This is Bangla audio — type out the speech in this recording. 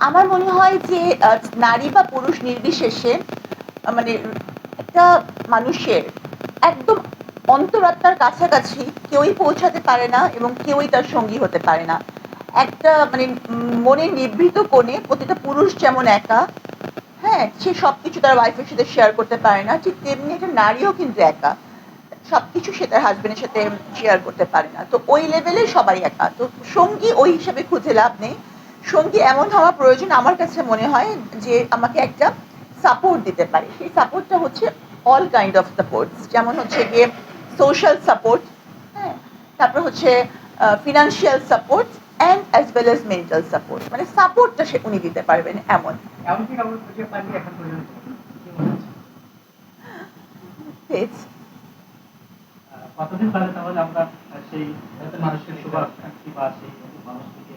আমার মনে হয় যে নারী বা পুরুষ নির্বিশেষে মানে একটা মানুষের একদম অন্তরাত্মার কাছাকাছি কেউই পৌঁছাতে পারে না এবং কেউই তার সঙ্গী হতে পারে না। একটা মানে মনে নিভৃত কোণে প্রতিটা পুরুষ যেমন একা হ্যাঁ সে সব কিছু তার ওয়াইফের সাথে শেয়ার করতে পারে না, ঠিক তেমনি একটা নারীও কিন্তু একা। সবকিছু সে তার হাজবেন্ডের সাথে শেয়ার করতে পারে না। তো ওই লেভেলে সবাই একা। তো সঙ্গী ওই হিসাবে খুঁজে লাভ নেই। সঙ্গী এমন হওয়া প্রয়োজন আমার কাছে মনে হয় যে আমাকে একটা সাপোর্ট দিতে পারে। সেই সাপোর্টটা হচ্ছে অল কাইন্ড অফ সাপোর্টস যেমন হচ্ছে গিয়ে সোশ্যাল সাপোর্ট হ্যাঁ? তারপর হচ্ছে financial support and as well as mental support মানে সাপোর্টটা সে উনি দিতে পারবেন এমন। মনে কতদিন তাহলে আমরা সেই মানুষের শুভাকাঙ্ক্ষী বা সেই মানুষটিকে